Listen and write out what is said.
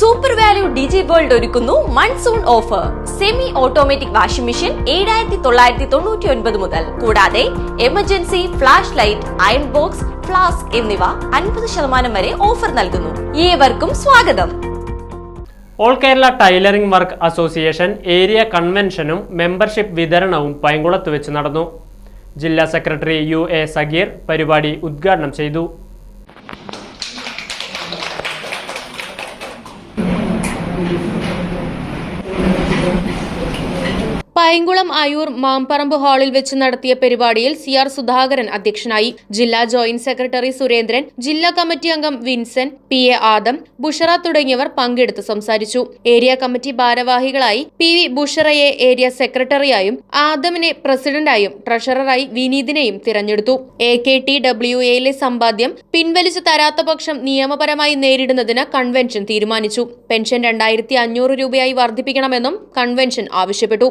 Super value ഡിജി world ഒരുക്കുന്നു monsoon offer semi automatic washing machine ഏഴായിരത്തി തൊള്ളായിരത്തി തൊണ്ണൂറ്റി ഒൻപത് മുതൽ. കൂടാതെ emergency flash light iron box flask എന്നിവ അൻപത് ശതമാനം വരെ ഓഫർ നൽകുന്നു. ഏവർക്കും സ്വാഗതം. All Kerala tailoring work association area കൺവെൻഷനും membership വിതരണവും പൈങ്കുളത്ത് വെച്ച് നടന്നു. ജില്ലാ സെക്രട്ടറി യു എ സഗീർ പരിപാടി ഉദ്ഘാടനം ചെയ്തു. Thank you. പൈങ്കുളം അയൂർ മാമ്പറമ്പ് ഹാളിൽ വെച്ച് നടത്തിയ പരിപാടിയിൽ സി ആർ സുധാകരൻ അധ്യക്ഷനായി. ജില്ലാ ജോയിന്റ് സെക്രട്ടറി സുരേന്ദ്രൻ ജില്ലാ കമ്മിറ്റി അംഗം Vincent P A Adam Bushra തുടങ്ങിയവർ പങ്കെടുത്ത് സംസാരിച്ചു. ഏരിയ കമ്മിറ്റി ഭാരവാഹികളായി പി വി ബുഷറയെ ഏരിയ സെക്രട്ടറിയായും ആദമിനെ പ്രസിഡന്റായും ട്രഷററായി വിനീതിനെയും തിരഞ്ഞെടുത്തു. എ കെ ടി ഡബ്ല്യു എയിലെ സമ്പാദ്യം പിൻവലിച്ചു തരാത്ത പക്ഷം നിയമപരമായി നേരിടുന്നതിന് കൺവെൻഷൻ തീരുമാനിച്ചു. പെൻഷൻ രണ്ടായിരത്തി അഞ്ഞൂറ് രൂപയായി വർദ്ധിപ്പിക്കണമെന്നും കൺവെൻഷൻ ആവശ്യപ്പെട്ടു.